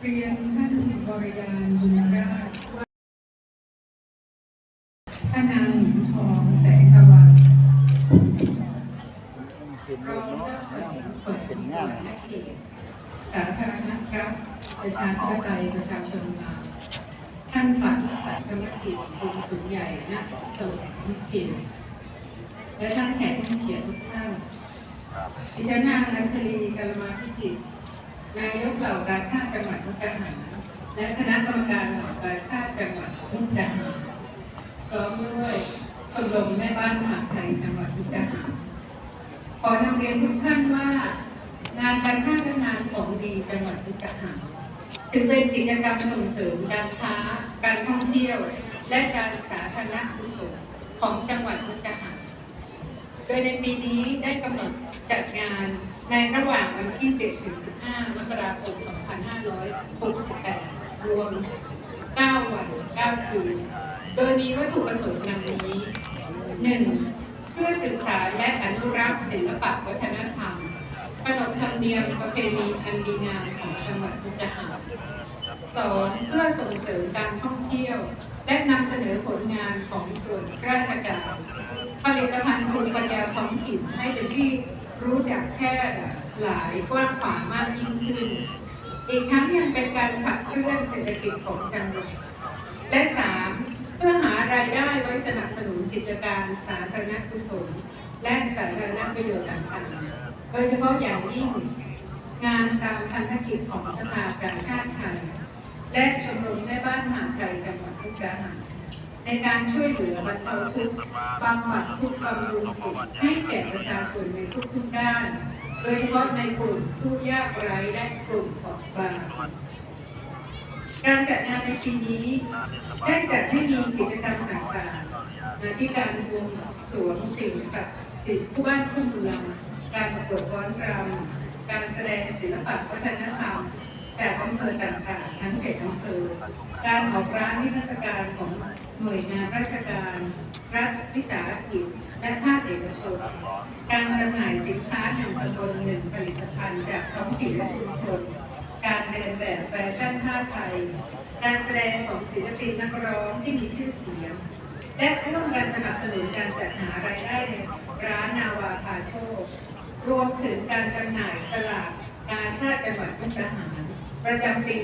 เรียนท่านบริยานบุญราชว่าท่านนางหญิงทองแสงตะวันรองเจ้าแขวงแขวงสวรรณเขตสาธารณรัฐประชาธิปไตยประชาชนลาวท่านปัดปัดธรรมจิตกรุงสุนย์ใหญ่ณสวรรณเขตและท่านแขกผู้เกียรติทุกท่านดิฉันนางอัชลีกาลมาพิจิตร นายกเหล่ากาชาติจังหวัดมุกดาหารและคณะกรรมการเหล่ากาชาติจังหวัดมุกดาหารพร้อมด้วยชมรมแม่บ้านมหาไทยจังหวัดมุกดาหารขอนำเรียนทุกท่านว่างานกาชาติและงานของดีจังหวัดมุกดาหารถือเป็นกิจกรรมส่งเสริมการค้า การท่องเที่ยว และการสาธารณกุศลของจังหวัดมุกดาหาร โดยในปีนี้ได้กำหนดจัดงาน ในระหว่างวันที่ 7 ถึง 15 มกราคม 2568 รวม 9 วัน 9 คืน โดยมีวัตถุประสงค์ดังนี้ 1. เพื่อศึกษาและอนุรักษ์ศิลปะวัฒนธรรมขนบธรรมเนียมประเพณีอันดีงามของจังหวัดมุกดาหารสองเพื่อส่งเสริมการท่องเที่ยว และนำเสนอผลงานของส่วนราชการ ผลิตภัณฑ์ภูมิปัญญาท้องถิ่นให้เป็นที่ รู้จักแพร่หลายกว้างขวางมากยิ่งขึ้น อีกทั้งยังเป็นการขับเคลื่อนเศรษฐกิจของจังหวัด และสามเพื่อหารายได้ไว้สนับสนุนกิจการสาธารณกุศลและสาธารณประโยชน์ต่างๆ โดยเฉพาะอย่างยิ่ง งานตามพันธกิจของสภากาชาติไทย และชมรมแม่บ้านมหาไทยจังหวัดมุกดาหาร ในการช่วยเหลือบรรเทาทุกข์บำบัดทุกข์บำรุงสุขให้แก่ประชาชนในทุกๆด้าน โดยเฉพาะในกลุ่มผู้ยากไร้และกลุ่มเปราะบางการจัดงานในปีนี้ได้จัดให้มีกิจกรรมต่างๆมาที่การวงสวงสิ่งศักดิ์สิทธิ์ผู้บ้านผู้เมือง การประกวดฟ้อนรำการแสดงศิลปะวัฒนธรรม จากอำเภอต่างๆ ทั้งเจ็ดอำเภอ การออกร้านนิทรรศการของหน่วยงานราชการ รัฐวิสาหกิจ และภาคเอกชน การจำหน่ายสินค้าหนึ่งตำบลหนึ่งผลิตภัณฑ์จากท้องถิ่นและชุมชน การเดินแบบแฟชั่นผ้าไทย การแสดงของศิลปินนักร้องที่มีชื่อเสียง และร่วมกันสนับสนุนการจัดหารายได้ในร้านนาวาพาโชค รวมถึงการจำหน่ายสลากกาชาติจังหวัดมุกดาหาร ประจำปี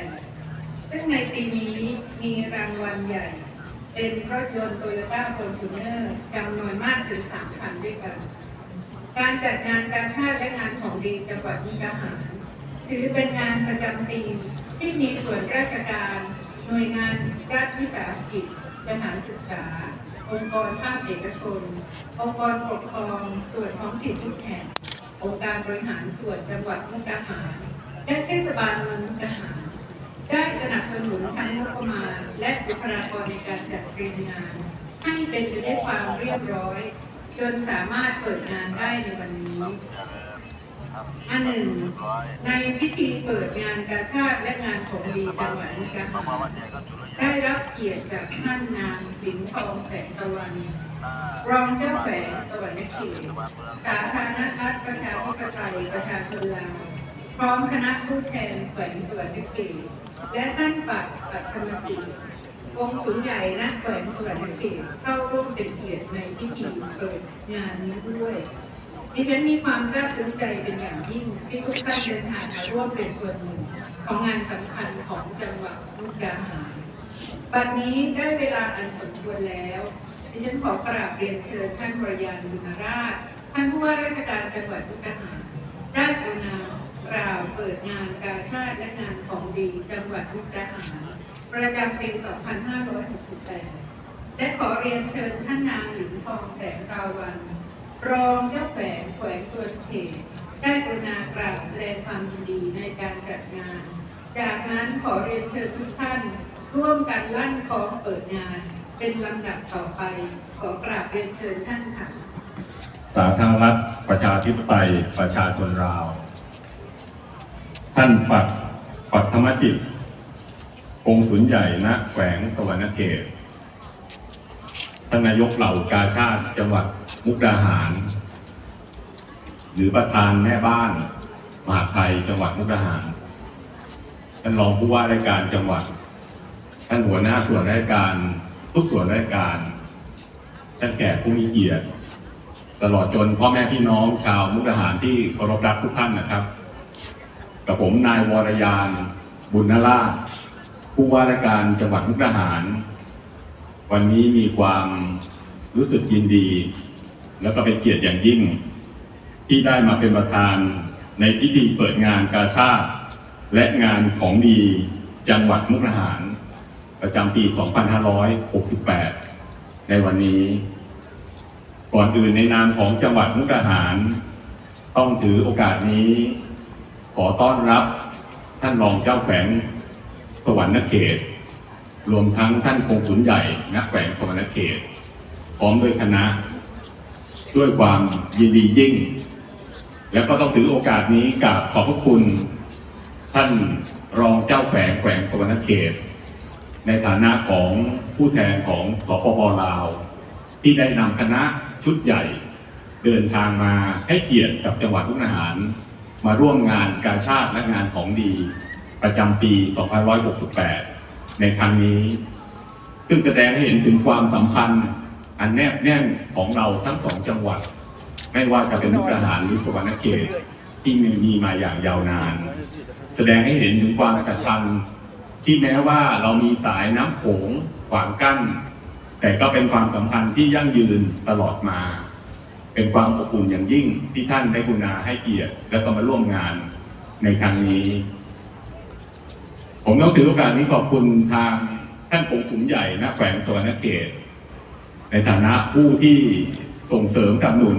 2568 ซึ่งในปีนี้มีรางวัลใหญ่ เป็นรถยนต์โตโยต้าฟอร์จูเนอร์จำนวนมากถึง 3 คันด้วยกัน การจัดงานการชาติและงานของดีจังหวัดมุกดาหาร ถือเป็นงานประจำปีที่มีส่วนราชการ หน่วยงานรัฐวิสาหกิจสถานศึกษา องค์กรภาคเอกชน องค์กรปกครอง ส่วนท้องถิ่นทุกแห่ง องค์การบริหารส่วนจังหวัดมุกดาหารและเทศบาลเมืองมุกดาหาร ได้สนับสนุนทั้งงบประมาณ และบุคลากรในการจัดเตรียมงาน ให้เป็นไปด้วยความเรียบร้อย จนสามารถเปิดงานได้ในวันนี้อันหนึ่งในพิธีเปิดงานกาชาติและงานของดีจังหวัดมุกดาหารได้รับเกียรติจากท่านนางหลินทองแสงตะวัน รองเจ้าแขวงสวรรณเขตสาธารณรัฐประชาธิปไตยประชาชนลาวพร้อมคณะผู้แทนแขวงสวรรณเขตและท่านปัดปัดธรรมจิตองค์สุนย์ใหญ่ณแขวงสวรรณเขตเข้าร่วมเป็นเกียรติในพิธีเปิดงานนี้ด้วยดิฉันมีความซาบซึ้งใจเป็นอย่างยิ่งที่ทุกท่านเดินทางมาร่วมเป็นส่วนหนึ่งของงานสำคัญของจังหวัดมุกดาหารบัดนี้ได้เวลาอันสมควรแล้ว ดิฉันขอกราบเรียนเชิญท่านบริยานบุญราช ท่านผู้ว่าราชการจังหวัดมุกดาหารได้กรุณากล่าวเปิดงานกาชาติและงานของดีจังหวัดมุกดาหาร ประจำปี 2568 และขอเรียนเชิญท่านนางหลินทองแสงตาวัน รองเจ้าแขวงแขวงส่วนเขตได้กรุณากราบแสดงความยินดีในการจัดงาน จากนั้นขอเรียนเชิญทุกท่านร่วมกันลั่นคล้องเปิดงาน เป็นลำดับต่อไป ขอกราบเรียนเชิญท่านค่ะ สาธารณรัฐประชาธิปไตยประชาชนลาว ท่านปัดปัดธรรมจิตองค์สุนย์ใหญ่ณแขวงสวรรณเขตท่านนายกเหล่ากาชาติจังหวัดมุกดาหาร หรือประธานแม่บ้านมหาไทยจังหวัดมุกดาหาร ท่านรองผู้ว่าราชการจังหวัด ท่านหัวหน้าส่วนราชการ ทุกส่วนราชการท่านแก่ผู้มีเกียรติตลอดจนพ่อแม่พี่น้องชาวมุกดาหารที่เคารพรักทุกท่านนะครับ กับผมนายวรยาน บุญนราผู้ว่าราชการจังหวัดมุกดาหาร วันนี้มีความรู้สึกยินดี แล้วก็เป็นเกียรติอย่างยิ่ง ที่ได้มาเป็นประธานในพิธีเปิดงานกาชาติและงานของดีจังหวัดมุกดาหาร ประจำปี 2568 ในวันนี้ ก่อนอื่นในนามของจังหวัดมุกดาหาร ต้องถือโอกาสนี้ ขอต้อนรับท่านรองเจ้าแขวงสวรรณเขต รวมทั้งท่านคงสุนใหญ่นักแขวงสวรรณเขต พร้อมด้วยคณะ ด้วยความยินดียิ่ง แล้วก็ต้องถือโอกาสนี้กราบขอบพระคุณ ท่านรองเจ้าแขวงแขวงสวรรณเขต ในฐานะของผู้แทนของสปปลาว ที่ได้นำคณะชุดใหญ่ เดินทางมาให้เกียรติกับจังหวัดมุกดาหาร มาร่วมงานกาชาติและงานของดี ประจำปี 2568 ในครั้งนี้ ซึ่งแสดงให้เห็นถึงความสัมพันธ์ อันแนบแน่นของเราทั้งสองจังหวัด ไม่ว่าจะเป็นมุกดาหารหรือสวรรณเขตที่มีมาอย่างยาวนาน แสดงให้เห็นถึงความสัมพันธ์ ที่แม้ว่าเรามีสายน้ำโขงขวางกั้น แต่ก็เป็นความสัมพันธ์ที่ยั่งยืนตลอดมา เป็นความอบอุ่นอย่างยิ่งที่ท่านได้กุณาให้เกียรติและก็มาร่วมงานในครั้งนี้ ผมต้องถือโอกาสนี้ขอบคุณทางท่านกงสุมใหญ่ณแขวงสวรรณเขต ในฐานะผู้ที่ส่งเสริมสนับสนุน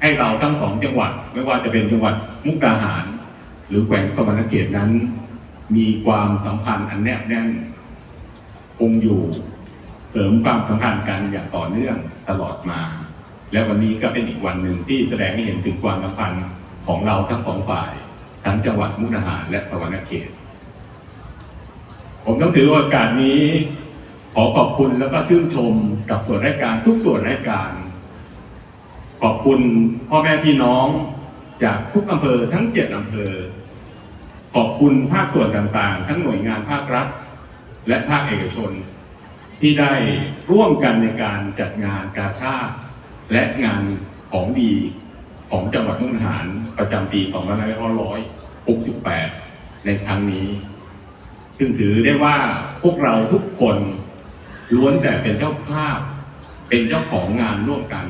ให้เราทั้งสองจังหวัด ไม่ว่าจะเป็นจังหวัดมุกดาหาร หรือแขวงสวรรณเขตนั้น มีความสัมพันธ์อันแนบแน่นคงอยู่เสริมความสัมพันธ์กันอย่างต่อเนื่องตลอดมา และวันนี้ก็เป็นอีกวันหนึ่งที่แสดงให้เห็นถึงความสัมพันธ์ของเราทั้งสองฝ่าย ทั้งจังหวัดมุกดาหารและสวรรณเขต ผมต้องถือโอกาสนี้ขอขอบคุณแล้วก็ชื่นชมกับส่วนราชการทุกส่วนราชการ ขอบคุณพ่อแม่พี่น้องจากทุกอำเภอทั้งเจ็ดอำเภอ ขอบคุณภาคส่วนต่างๆ ทั้งหน่วยงานภาครัฐ และภาคเอกชน ที่ได้ร่วมกันในการจัดงานกาชาติและงานของดีของจังหวัดมุกดาหารประจำปี2568 ในครั้งนี้ซึ่งถือได้ว่าพวกเราทุกคนล้วนแต่เป็นเจ้าภาพ เป็นเจ้าของงานร่วมกัน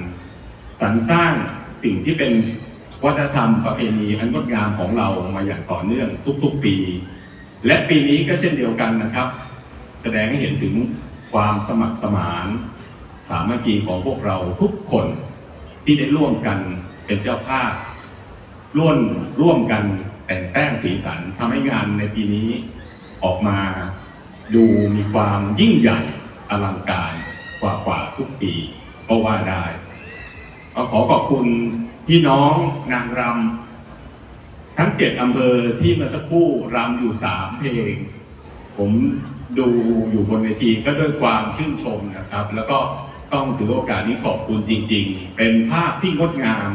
สรรสร้างสิ่งที่เป็น วัฒนธรรมประเพณีอันงดงามของเรามาอย่างต่อเนื่องทุกๆปี และปีนี้ก็เช่นเดียวกันนะครับ แสดงให้เห็นถึงความสมัครสมาน สามัคคีของพวกเราทุกคนที่ได้ร่วมกันเป็นเจ้าภาพร่วมร่วมกันแต่งแต้มสีสันทำให้งานในปีนี้ออกมาดูมีความยิ่งใหญ่อลังการกว่ากว่าทุกปีก็ว่าได้ขอขอบคุณ พี่น้องนางรำทั้งเจ็ดอำเภอที่เมื่อสักครู่รำอยู่สามเพลง ผมดูอยู่บนเวทีก็ด้วยความชื่นชมนะครับ แล้วก็ต้องถือโอกาสนี้ขอบคุณจริง ๆ เป็นภาพที่งดงาม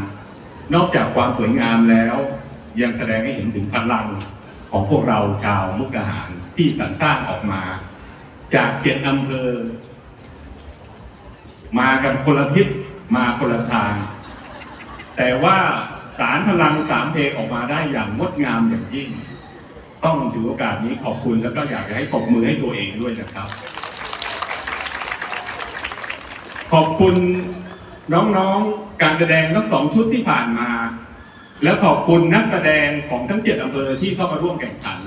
นอกจากความสวยงามแล้ว ยังแสดงให้เห็นถึงพลังของพวกเราชาวมุกดาหารที่สรรสร้างออกมา จากเจ็ดอำเภอ มากันคนละทิศมาคนละทาง แต่ว่าสารพลังสามเพลงออกมาได้อย่างงดงามอย่างยิ่ง ต้องถือโอกาสนี้ขอบคุณแล้วก็อยากจะให้ตบมือให้ตัวเองด้วยนะครับ ขอบคุณน้องๆการแสดงทั้งสองชุดที่ผ่านมา และขอบคุณนักแสดงของทั้งเจ็ดอำเภอที่เข้ามาร่วมแข่งขัน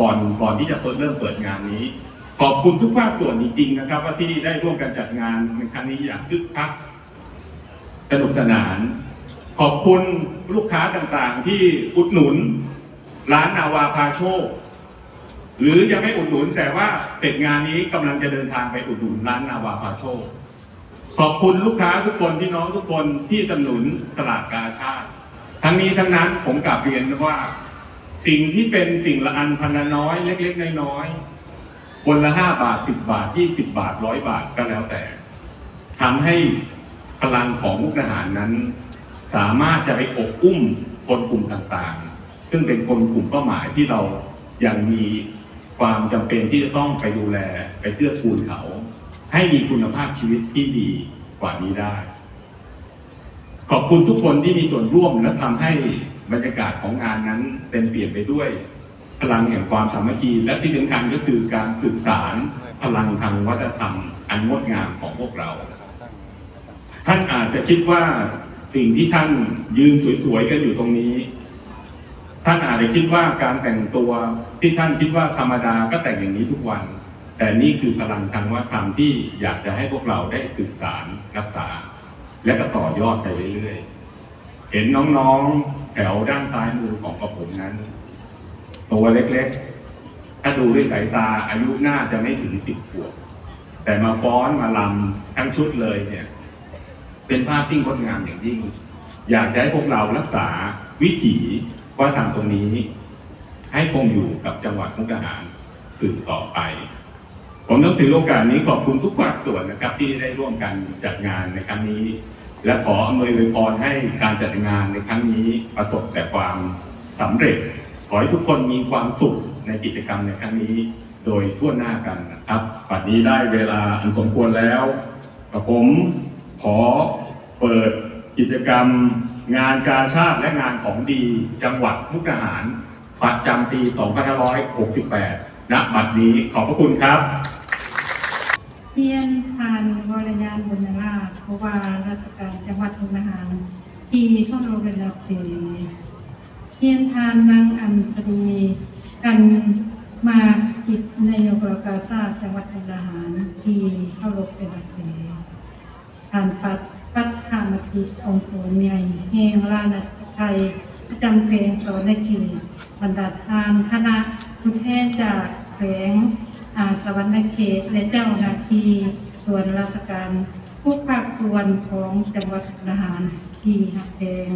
ก่อนก่อนที่จะเปิดเริ่มเปิดงานนี้ ขอบคุณทุกภาคส่วนจริงๆนะครับ ว่าที่ได้ร่วมกันจัดงานในครั้งนี้อย่างคึกคักสนุกสนาน ขอบคุณลูกค้าต่างๆ ที่อุดหนุน ร้านนาวาพาโชค หรือยังไม่อุดหนุนแต่ว่าเสร็จงานนี้กำลังจะเดินทางไปอุดหนุนร้านนาวาพาโชค ขอบคุณลูกค้าทุกคนพี่น้องทุกคนที่สนับสนุนตลาดกาชาติ ทั้งนี้ทั้งนั้นผมกลับเรียนว่า สิ่งที่เป็นสิ่งละอันพันละน้อยเล็ก ๆ น้อยๆคนละห้าบาทสิบบาทยี่สิบบาทร้อยบาทก็แล้วแต่ทำให้พลังของมุกดาหารนั้น สามารถจะไปอบอุ้มคนกลุ่มต่างๆ ซึ่งเป็นคนกลุ่มเป้าหมายที่เรายังมีความจำเป็นที่จะต้องไปดูแลไปเกื้อกูลเขา ให้มีคุณภาพชีวิตที่ดีกว่านี้ได้ ขอบคุณทุกคนที่มีส่วนร่วมและทำให้บรรยากาศของงานนั้นเต็มเปลี่ยนไปด้วย พลังแห่งความสามัคคีและที่สำคัญก็คือการสื่อสารพลังทางวัฒนธรรม อันงดงามของพวกเรา ท่านอาจจะคิดว่า สิ่งที่ท่านยืนสวยๆกันอยู่ตรงนี้ ท่านอาจจะคิดว่าการแต่งตัวที่ท่านคิดว่าธรรมดาก็แต่งอย่างนี้ทุกวัน แต่นี่คือพลังทางวัฒนธรรมที่อยากจะให้พวกเราได้สื่อสารรักษา และก็ต่อยอดไปเรื่อยๆ เห็นน้องๆแถวด้านซ้ายมือของกระผมนั้น ตัวเล็กๆ ถ้าดูด้วยสายตาอายุน่าจะไม่ถึงสิบขวบแต่มาฟ้อนมาลำทั้งชุดเลยเนี่ย เป็นภาพที่งดงามอย่างยิ่ง อยากจะให้พวกเรารักษาวิถีว่าทำตรงนี้ ให้คงอยู่กับจังหวัดมุกดาหารสืบต่อไป ผมต้องถือโอกาสนี้ขอบคุณทุกภาคส่วนนะครับที่ได้ร่วมกันจัดงานในครั้งนี้ และขออำนวยอวยพรให้การจัดงานในครั้งนี้ประสบแต่ความสำเร็จ ขอให้ทุกคนมีความสุขในกิจกรรมในครั้งนี้โดยทั่วหน้ากันนะครับ ปัจนี้ได้เวลาอันสมควรแล้วกับผม ขอเปิดกิจกรรม งานกาชาติและงานของดีจังหวัดมุกดาหาร ประจำปี 2568 ณ บัดนี้ขอบพระคุณครับเพียนทานวรยานบุญราชเพราะว่าราชการจังหวัดมุกดาหารปีท่องโรเป็นรับเตเพียนทานนางอัญชลีกันมาจิตนายกรกาชาติจังหวัดมุกดาหารปีเข้ารบเป็นรับเต ทานปัดปัดทานติองค์โสนใหญ่แห่งลานาไทยประจำเพลงสอนในเขตบรรดาทานคณะผู้แทนจากแขวงอาสวรรณเขตและเจ้าหน้าที่ส่วนราชการผู้ภาคส่วนของจังหวัดมุกดาหารที่หักแดง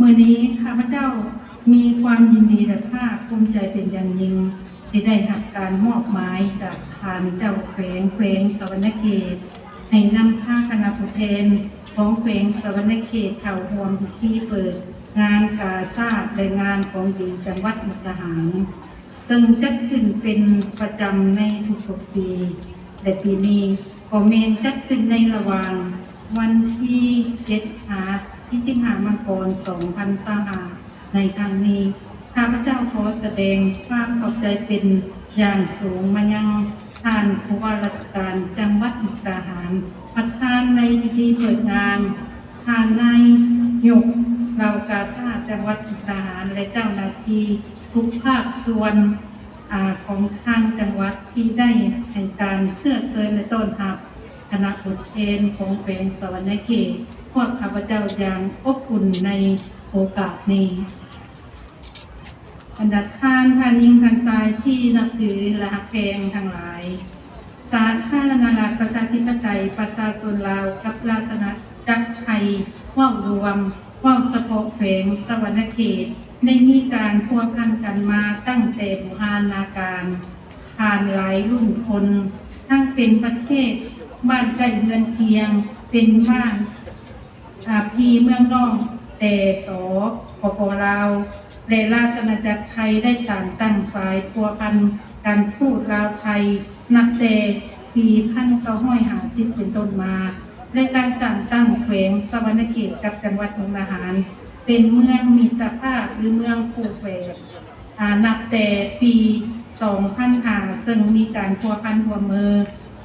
มื่อนี้ข้าพเจ้ามีความยินดีและภาคภูมิใจเป็นอย่างยิ่งที่ได้หักการมอบหมายจากทานเจ้าแขวงแขวงสวรรณเขต ให้นำผ้าคณะผู้แทนของแขวงสวรรณเขตเข้าร่วมพิธีเปิด งานกาชาติและงานของดีจังหวัดมุกดาหาร ซึ่งจัดขึ้นเป็นประจำในทุกๆปีแต่ปีนี้คอเมนจัดขึ้นในระหว่างวันที่7หาที่สิงหามังกร2025ในครั้งนี้ข้าพเจ้าขอแสดงความขอบใจเป็นอย่างสูงมายัง ท่านผู้ว่าราชการจังหวัดมุกดาหาร ประธานในพิธีเปิดงานท่านนายยกเรากาชาจังหวัดมุกดาหารและเจ้าหน้าที่ทุกภาคส่วนอของทางจังหวัดที่ได้ให้การเชื่อเสริญและต้อนรับคณะบทเอนของแขวงสวรรณเขตพวกข้าพเจ้าอย่างอบอุ่นในโอกาสนี้ บรรดาท่านท่านยิงท่างซ้ายที่นับถือและหักแพงทั้งหลาย สาธารณรัฐประชาธิปไตยประชาชนลาวกับราชนาจักรไทยว่าวรวมว่าวสะโพกแขวงสวรรณเขตได้มีการพัวพันกันมาตั้งแต่โบราณการผ่านหลายรุ่นคน ทั้งเป็นประเทศ บ้านใกล้เรือนเคียงเป็นบ้านอาพีเมืองน้อง แต่สปปลาว และราชอาณาจักรไทยได้สานตั้งสายพัวพันการพูดลาวไทย นับแต่ปีพันเก้าห้อยหาสิบเป็นต้นมาและการสั่งตั้งแขวงสวรรณเขตกับจังหวัดมุกดาหาร เป็นเมืองมีตรภาพหรือเมืองคู่แฝดนับแต่ปี2000หาซึ่งมีการพัวพันหัวมือ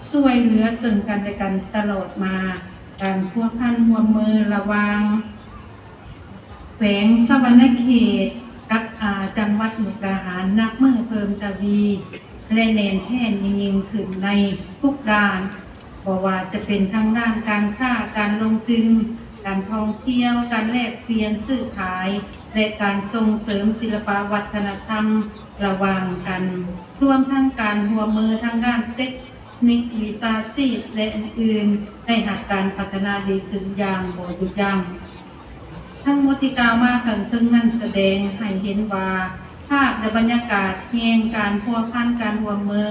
ช่วยเหลือซึ่งกันและกันตลอดมา การพัวพันหัวมือระวางแขวงสวรรณเขต กับอาจังหวัดมุกดาหารนับเมื่อเพิ่มทวีและแนนแท่นยิ่งขึ้นในทุกด้านบอกว่าจะเป็นทั้งด้านการค้าการลงทุนการท่องเที่ยวการแลกเปลี่ยนซื้อขาย และการส่งเสริมศิลปวัฒนธรรมระหว่างกัน รวมทั้งการหัวมือทางด้านเทคนิควิชาชีพและอื่นๆได้หักการพัฒนาดีขึ้นอย่างบ่หยุดยั้ง ทั้งมดที่กามาถึงถึงนั้นแสดงให้เห็นว่า ภาพและบรรยากาศแห่งการพัวพันการรวมมือ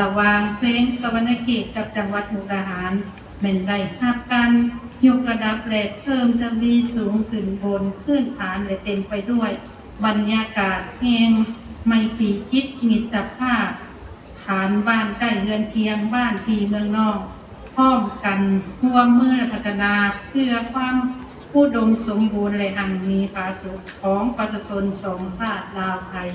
ระหว่างเพลงสวรรณเขตกับจังหวัดมุกดาหารแม่นได้รับการยกระดับและเพิ่มทวีสูงขึ้นบนพื้นฐานและเต็มไปด้วย บรรยากาศแห่งไม่ปีจิตมิตรภาพ ฐานบ้านใกล้เรือนเคียงบ้านพีเมืองนอกพร้อมกันร่วมมือและพัฒนาเพื่อความ อุดมสมบูรณ์และอันมีผาสุขของประชาชนสองชาติลาวไทย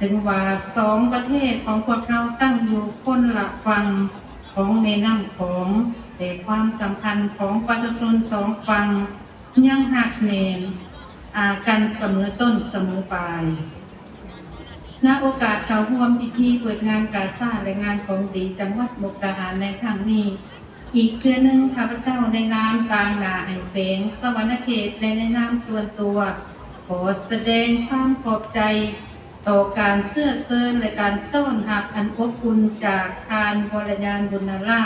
ถึงว่าสองประเทศของพวกเราตั้งอยู่คนละฝั่งของแม่น้ำของแต่ความสัมพันธ์ของประชาชนสองฝั่งยังหักแนนอากันเสมอต้นเสมอปลายณโอกาสเขาร่วมพิธีเปิดงานกาซาและงานของดีจังหวัดมุกดาหารในครั้งนี้ อีกเพื่อนึงข้าพเจ้าในนามตางนาแห่งเพงสวรรณเขตและในนามส่วนตัว ขอแสดงความขอบใจต่อการเสื้อเซินและการต้อนรับอันอบอุ่นจากทานบรยานบุญนารา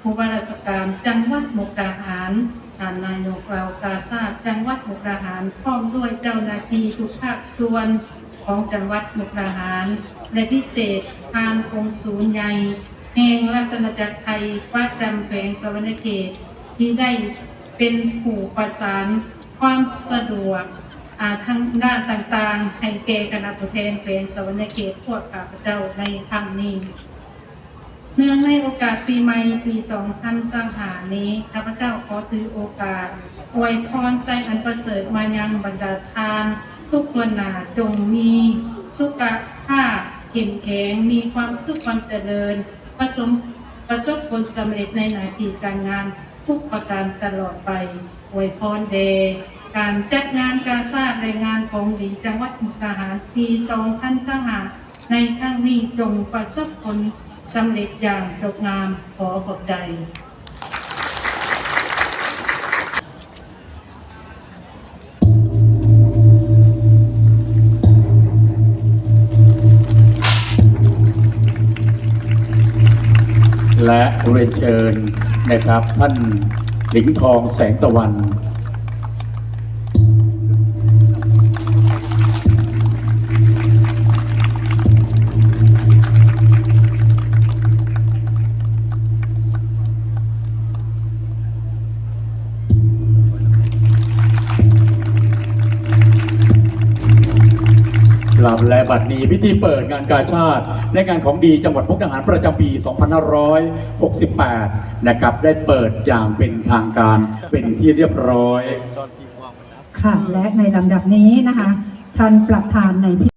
ผู้ว่าราชการจังหวัดมุกดาหารท่านนายกเรากาซาจังหวัดมุกดาหารพร้อมด้วยเจ้าหน้าที่ทุกภาคส่วนของจังหวัดมุกดาหาร และพิเศษทานกงศูนย์ใหญ่ แห่งราชอาจักรไทยประจำแขวงสวรรณเขตที่ได้เป็นผู้ประสานความสะดวกอ่าทางด้านต่างๆ ให้แก่คณะผู้แทนแขวงสวรรณเขตพวกข้าพเจ้าในครั้งนี้เนื่องในโอกาสปีใหม่ปี2000สังหานี้ข้าพเจ้าขอถือโอกาส อวยพรใส่อันประเสริฐมายังบรรดาทาน ทุกคนหนาจงมีสุขภาพ เข้มแข็งมีความสุขความเจริญประสมประสบผลสำเร็จในหน้าที่การงานทุกประการตลอดไปอวยพรเดการจัดงานการสร้างรายงานของดีจังหวัดมุกดาหารปี2000สังหาในครั้งนี้จงประสบผลสำเร็จอย่างจบงามขอขอบใจ เรียนเชิญนะครับ ท่านหลิงทองแสงตะวัน ลำและบัดนี้พิธีเปิดงานกาชาติและงานของดีจังหวัดพุกดาหารประจำปี 2568 นะครับ ได้เปิดอย่างเป็นทางการเป็นที่เรียบร้อย ค่ะและในลำดับนี้นะคะท่านประธานในพิ